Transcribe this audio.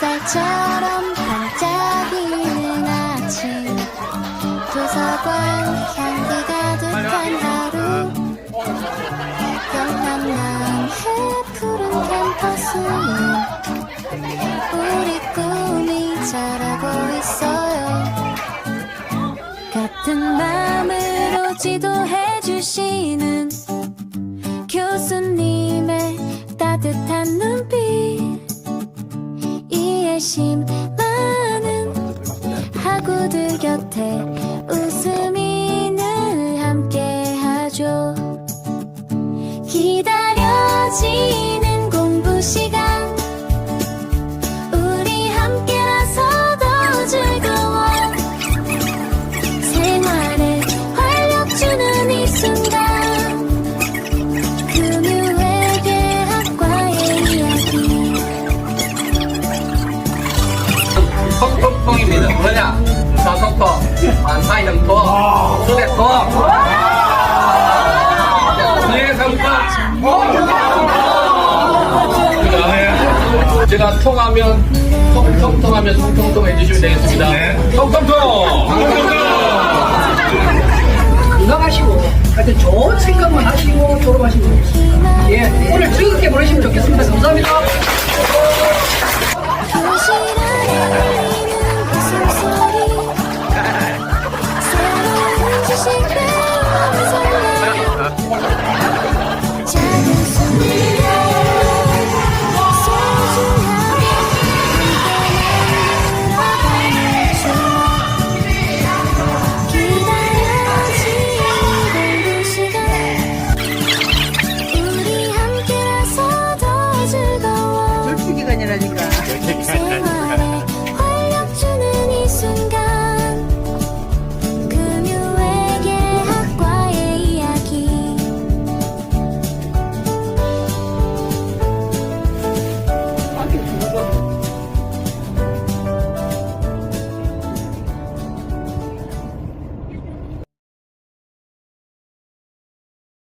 달처럼 반짝이는 아침. 도서관 향기 가득한 하루. 영남남 해 푸른 캠퍼스는 우리 꿈이 자라고 있어요. 같은 마음으로 지도해 주시 이해심 많은 학우들 곁에 웃음 통통통입니다. 뭐냐? 저통통, 반사형통, 수대통, 뇌성과 그다음에 제가 통하면 통통통하면 통통통 해주시면 되겠습니다. 통통통. 건강하시고 하여튼 좋은 생각만 하시고 졸업하시면 되겠습니다. 예, 오늘 즐겁게 보내시면 좋겠습니다. 감사합니다.